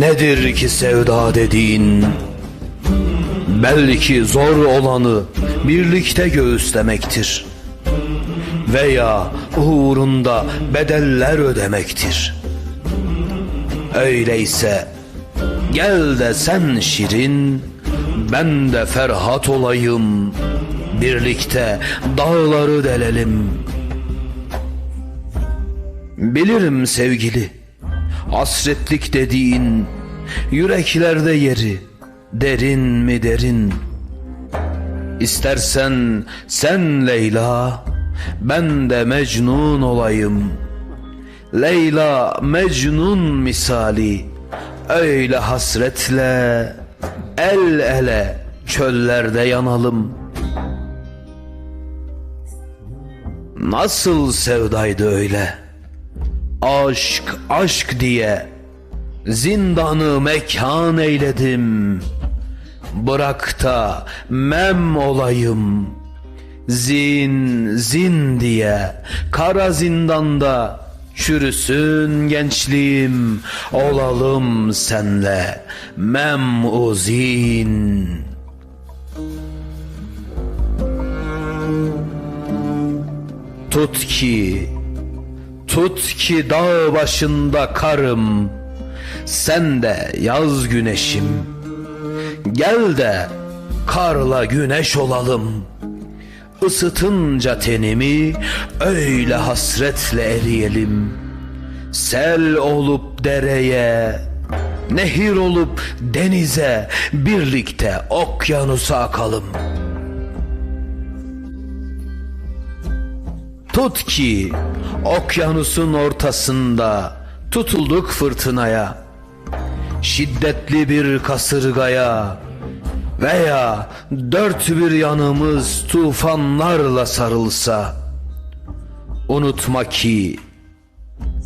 Nedir ki sevda dediğin? Belki zor olanı birlikte göğüslemektir. Veya uğrunda bedeller ödemektir. Öyleyse gel de sen şirin, ben de Ferhat olayım. Birlikte dağları delelim. Bilirim sevgili, hasretlik dediğin yüreklerde yeri derin mi derin. İstersen sen Leyla, ben de Mecnun olayım. Leyla Mecnun misali, öyle hasretle el ele çöllerde yanalım. Nasıl sevdaydı öyle? Aşk aşk diye zindanı mekan eyledim. Bırak da mem olayım. Zin zin diye kara zindanda çürüsün gençliğim olalım senle mem uzin. Tut ki Tut ki dağ başında karım Sen de yaz güneşim. Gel de karla güneş olalım. Isıtınca tenimi öyle hasretle eriyelim. Sel olup dereye Nehir olup denize Birlikte okyanusa akalım Tut ki okyanusun ortasında tutulduk fırtınaya. Şiddetli bir kasırgaya veya dört bir yanımız tufanlarla sarılsa Unutma ki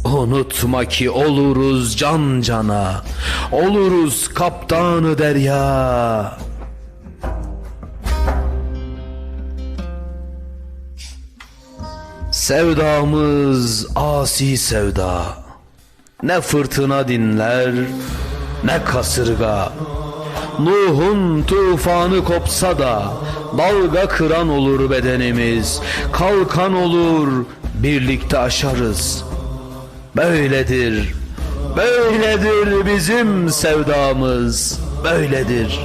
Unutma ki oluruz can cana Oluruz kaptanı derya Sevdamız asi sevda. Ne fırtına dinler ne kasırga. Nuh'un tufanı kopsa da Dalga kıran olur bedenimiz. Kalkan olur birlikte aşarız. Böyledir Böyledir bizim sevdamız. Böyledir